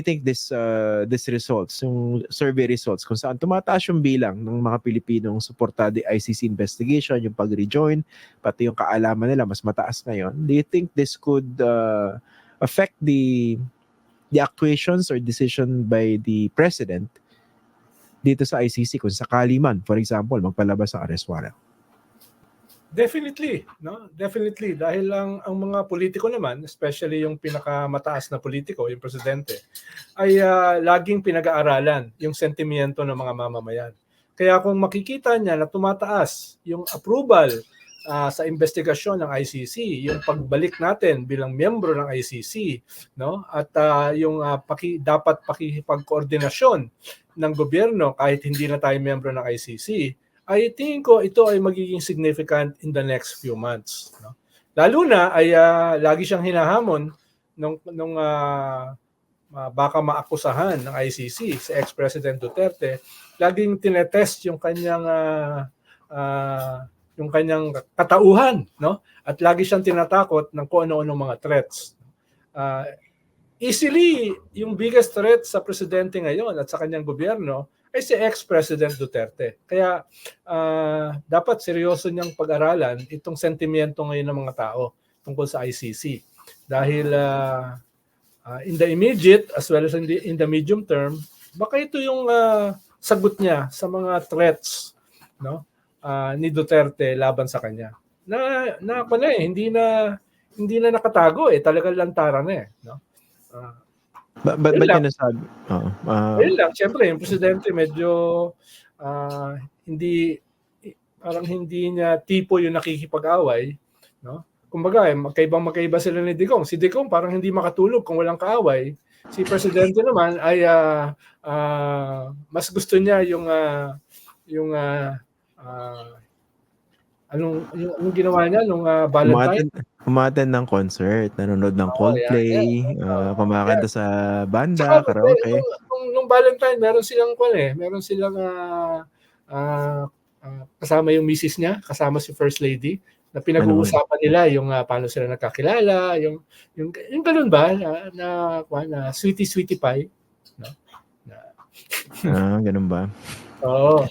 think this uh, this results, yung survey results, kung saan tumataas yung bilang ng mga Pilipinong suportado ICC investigation, yung pag-rejoin, pati yung kaalaman nila mas mataas ngayon. Do you think this could uh, affect the the actuations or decision by the president dito sa ICC kung sakali man, for example, magpalabas sa arrest warrant? Definitely, no? Definitely dahil lang ang mga politiko naman, especially yung pinakamataas na politiko, yung presidente, ay ah, laging pinag-aaralan yung sentimiento ng mga mamamayan. Kaya kung makikita niya na tumataas yung approval ah, sa investigasyon ng ICC, yung pagbalik natin bilang miyembro ng ICC, no? At ah, yung ah, paki, dapat pakikipagkoordinasyon ng gobyerno kahit hindi na tayo miyembro ng ICC, ay tingin ko ito ay magiging significant in the next few months. No? Lalo na ay ah, lagi siyang hinahamon nung, nung ah, ah, baka maakusahan ng ICC si ex-president Duterte, laging tinetest yung kanyang ah, ah, yung kanyang katauhan, no? At lagi siyang tinatakot ng kung ano-ano mga threats. Ah, easily, yung biggest threat sa presidente ngayon at sa kanyang gobyerno ay si ex-president Duterte. Kaya ah, dapat seryoso niyang pag-aralan itong sentimiento ngayon ng mga tao tungkol sa ICC. Dahil ah, ah, in the immediate as well as in the, in the medium term, baka ito yung ah, sagot niya sa mga threats no ah, ni Duterte laban sa kanya. Na na ako na eh, hindi na hindi na nakatago eh, talagang lantaran na eh, no? Ah, Ba ba Yun ba't niya nasabi? Oo. ah, Ayun lang, siyempre, yung presidente medyo ah, hindi parang hindi niya tipo yung nakikipag-away, no? Kumbaga, eh, magkaibang magkaiba sila ni Digong. Si Digong parang hindi makatulog kung walang kaaway. Si presidente naman ay ah, ah, mas gusto niya yung ah, yung ah, ah, anong yung, anong ginawa niya nung ah, Valentine? umaten umaten ng concert, nanonood ng Oo, Coldplay, yan, yan. ah, kumakanta sa banda, Tsaka, karaoke. Nung, nung, nung Valentine, meron silang kwan eh. Meron silang ah, ah, ah, kasama yung misis niya, kasama si First Lady, na pinag-uusapan nila yung ah, paano sila nagkakilala, yung yung yung ganun ba na na, kwan, na sweetie sweetie pie, no? Na, Ah, ganun ba? Oo.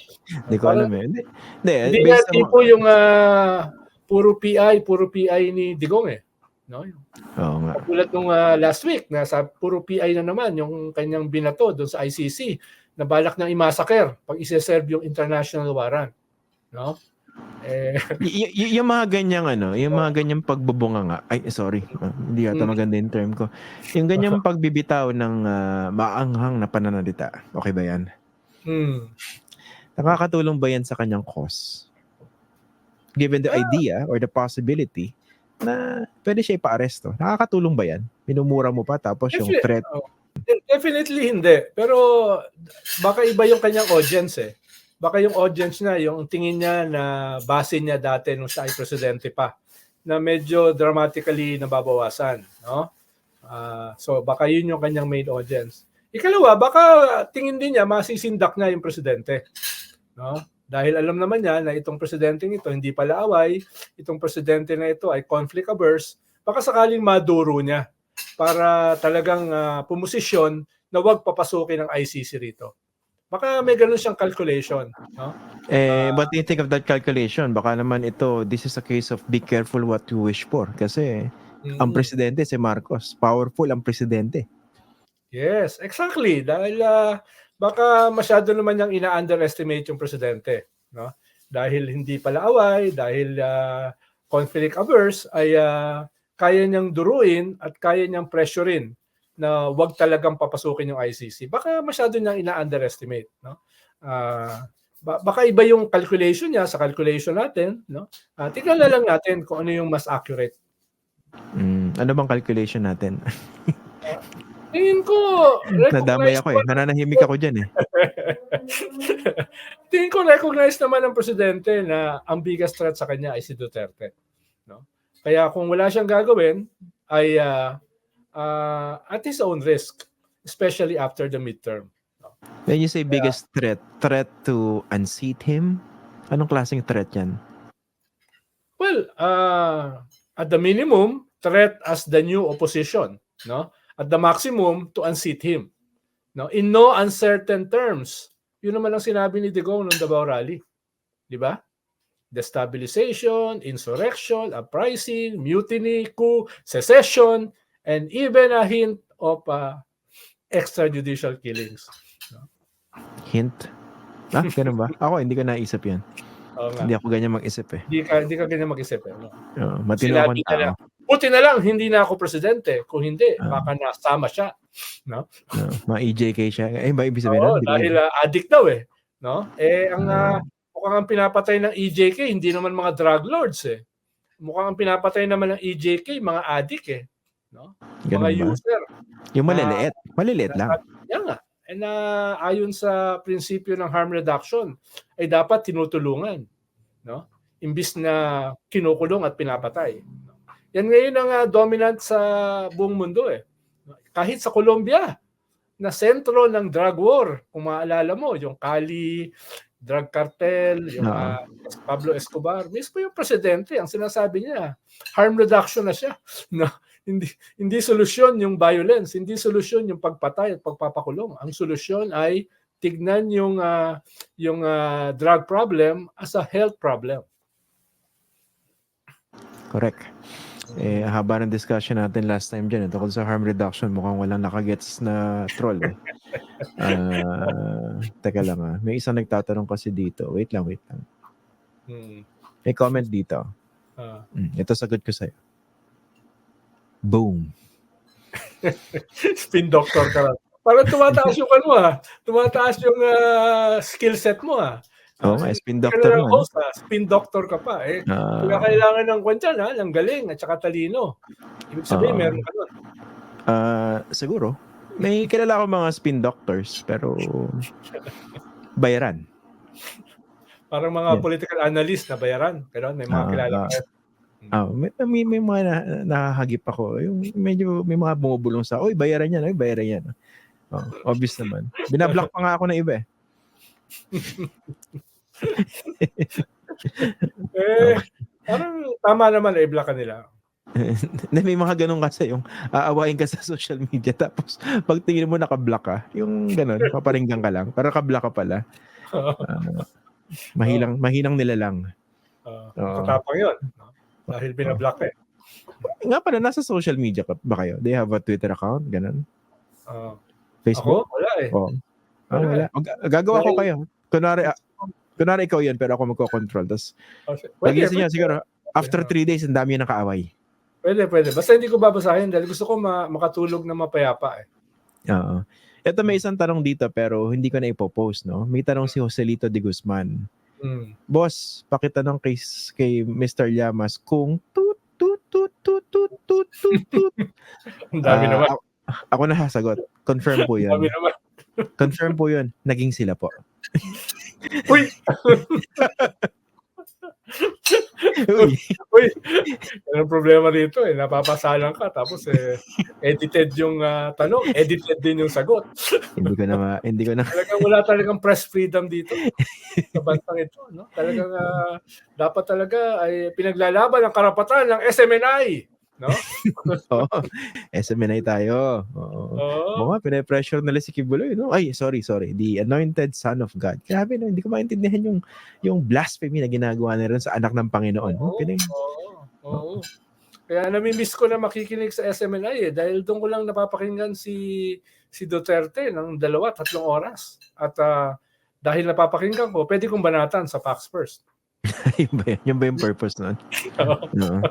Hindi ko alam eh. Hindi, hindi, Hindi based nga on- tipo yung ah, puro PI, puro PI ni Digong eh. No? Oo nga. Katulad nung ah, last week, nasa puro PI na naman yung kanyang binato doon sa ICC na balak niyang imassacre pag ise-serve yung international warrant. No? Eh, Y- y- yung mga ganyang ano, yung mga ganyang pagbubunga nga, ay sorry, ah, hindi yata Mm. maganda yung term ko. Yung ganyang pagbibitaw ng ah, maanghang na pananalita, okay ba yan? hmm. Nakakatulong ba yan sa kanyang cause? Given the Ah. idea or the possibility na pwede siya ipa-aresto. Nakakatulong ba yan? Minumura mo pa tapos yung threat. oh. De- Definitely hindi. Pero baka iba yung kanyang audience eh. Baka yung audience niya, yung tingin niya na base niya dati nung siya ay presidente pa, na medyo dramatically nababawasan. No? Ah, so baka yun yung kanyang main audience. Ikalawa, baka tingin din niya masisindak na yung presidente. No? Dahil alam naman niya na itong presidente ito hindi pala away, itong presidente na ito ay conflict averse, baka sakaling maduro niya para talagang ah, pumosisyon na wag papasukin ng ICC rito. Baka may ganun siyang calculation. No? Eh, Ah. what do you think of that calculation? Baka naman ito, this is a case of be careful what you wish for. Kasi ang Mm. presidente si Marcos. Powerful ang presidente. Yes, exactly. Dahil ah, baka masyado naman niyang ina-underestimate yung presidente. No? Dahil hindi pala away, dahil ah, conflict averse, ay ah, kaya niyang duruin at kaya niyang pressurein na wag talagang papasukin yung ICC. Baka masyado niyang ina-underestimate. No? Ba- baka iba yung calculation niya sa calculation natin. No? Ah, tingnan na lang natin kung ano yung mas accurate. Mm, ano bang calculation natin? Tingin ko, Nadamay ako eh. Nananahimik ako dyan eh. Tingin ko recognize naman ng presidente na ang biggest threat sa kanya ay si Duterte. No? Kaya kung wala siyang gagawin, ay ah, ah, at his own risk, especially after the midterm. When you say biggest threat, threat to unseat him? Anong klaseng threat yan? Well, ah, at the minimum, threat as the new opposition. No? At the maximum to unseat him. No, in no uncertain terms. Yun naman ang sinabi ni Digong nung Davao Rally. Di ba? Destabilization, insurrection, uprising, mutiny, coup, secession, and even a hint of uh, extrajudicial killings. Hint. Ah, ganun ba? Ako, hindi ko naisip yan. Oo nga. Hindi ako ganyan mag-isip eh. Hindi ka, hindi ka ganyan mag-isip. Eh, no? Oo, matino akong tao. lang, Buti na lang, hindi na ako presidente. Kung hindi, Ah. baka nasama siya. Oo, mga EJK siya. Eh, ba ibig sabihin? Oo, ko dahil ah, addict daw eh. No? Eh, ang Ah. uh, mukhang ang pinapatay ng EJK, hindi naman mga drug lords eh. Mukhang ang pinapatay naman ng EJK, mga addict eh. No? Ganun mga ba? user. Yung maliliit. Maliliit lang. Yan nga. Na ayon sa prinsipyo ng harm reduction, ay dapat tinutulungan. No? Imbis na kinukulong at pinapatay. Yan ngayon ang ah, dominant sa buong mundo eh. Kahit sa Colombia, na sentro ng drug war. Kung maalala mo, yung Cali, drug cartel, yung ah, Pablo Escobar, mismo yung presidente, ang sinasabi niya, harm reduction na siya. No? Hindi hindi solusyon yung violence, hindi solusyon yung pagpatay at pagpapakulong. Ang solusyon ay tignan yung ah, yung ah, drug problem as a health problem. Correct. Eh, haba ng discussion natin last time dyan. eh, Tungkol sa harm reduction, mukhang walang nakagets na troll eh. Ah, teka lang ah. May isang nagtatanong kasi dito. Wait lang, wait lang. Hmm. May comment dito. Ah. Mm, ito sagot ko sa'yo. Boom. spin doctor ka lang. Parang tumataas yung ano ah. Tumataas yung ah, skill set mo ah. Oo nga, spin doctor mo. host, ah. Spin doctor ka pa eh. Ah, Kaya kailangan ng kwan dyan, ha? ng galing at saka talino. Ibig sabihin, Ah. meron ka nun. ah, siguro. May kilala ko mga spin doctors, pero bayaran. Parang mga Yeah. political analyst na bayaran. Pero may mga Ah, kilala ah. ka. Ah, may, may, may mga na, nakahagip ako. Yung medyo may mga bumubulong sa, oy, bayaran yan, oy, bayaran yan. Oh, obvious naman. Binablock pa nga ako na iba eh. Eh, parang tama naman na i-block ka nila. Na may mga ganun kasi yung aawain ka sa social media tapos pag tingin mo nakablock ka, yung ganun, paparinggan ka lang. Pero kablock ka pala. Ah, mahilang, mahinang nila lang. Uh, Oo. Katapang yun. Dahil binablock ka eh. Nga pala, nasa social media ka ba kayo? They have a Twitter account? Ganun? Ah, Facebook? ako, wala eh. Oo. Ah, Wala. wala. Ga- Gagawa ko kayo. Kunwari, ah, kunwari ikaw yun, pero ako magko-control. Tapos, Pwede, pagising niya, siguro, after three days, ang dami yung nakaaway. Pwede, pwede. Basta hindi ko babasahin dahil gusto ko ma- makatulog na mapayapa eh. Oo. Ito may isang tanong dito, pero hindi ko na ipopost, no? May tanong si Joselito de Guzman. Hmm. Boss, pakitanong kay, kay Mr. Llamas kung tut, tut, tut, tut, tut, tut, tut, tut. Ang dami Ah, naman. Ako, ako na sasagot. Confirm po dami naman. Confirm po yun. Naging sila po. Uy! Uy, Uy! Ang problema dito eh. Napapasalang ka tapos eh, edited yung ah, tanong, edited din yung sagot. hindi ko na ma- hindi ko na Talagang wala talagang press freedom dito sa bansang ito. No? Talagang ah, dapat talaga ay pinaglalaban ang karapatan ng SMNI. No? Oo. SMNI tayo. Oo. Oo. Oo nga, pinapressure nila si Kibuloy, no? Ay, sorry, sorry. The anointed son of God. Grabe, no? Hindi ko maintindihan yung, yung blasphemy na ginagawa nila sa anak ng Panginoon. No? Oo, Pinag- oo, oo. Kaya namimiss ko na makikinig sa SMNI eh dahil doon ko lang napapakinggan si si Duterte ng dalawa, tatlong oras. At ah, dahil napapakinggan ko, pwede kong banatan sa Fox First. yun, ba yun? Yun ba yung purpose nun? Oo.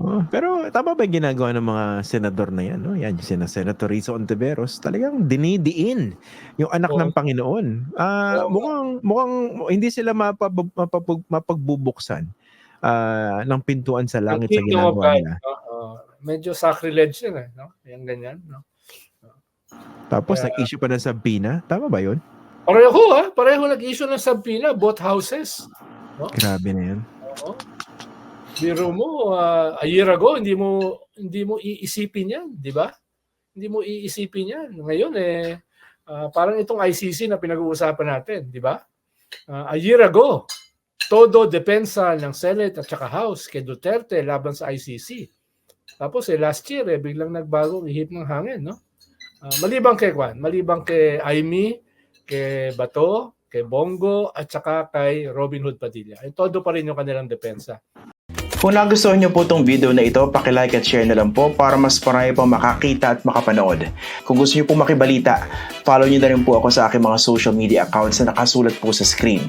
Oo. pero tama ba yung ginagawa ng mga senador na yan? No? Yan, yung sina Senator Rizzo Ontiveros, talagang dinidiin yung anak Oo. ng Panginoon. Ah, Oo. mukhang, mukhang hindi sila mapab- mapapag- mapagbubuksan ah, ng pintuan sa langit sa Kingdom of ginagawa God, nila. no? Oo. medyo sacrilege yun eh. No? Yan ganyan. No? Tapos Kaya- nag-issue pa ng Sabina. Tama ba yun? Pareho ha, pareho nag-issue ng subpoena, both houses. Grabe na yan. Oo. Biro mo, ah, a year ago, hindi mo hindi mo iisipin yan, di ba? Hindi mo iisipin yan. Ngayon eh, ah, parang itong ICC na pinag-uusapan natin, di ba? Ah, a year ago, todo depensa ng Senate at saka House kay Duterte laban sa ICC. Tapos eh, last year eh, biglang nagbagong ihip ng hangin, no? Ah, malibang kay Kwan, malibang kay Aimee, kay Bato, kay Bongo, at saka kay Robin Hood Padilla. Ay, todo pa rin yung kanilang depensa. Kung nagustuhan niyo po itong video na ito, pakilike at share na lang po para mas marami pang makakita at makapanood. Kung gusto niyo po makibalita, follow niyo na rin po ako sa aking mga social media accounts na nakasulat po sa screen.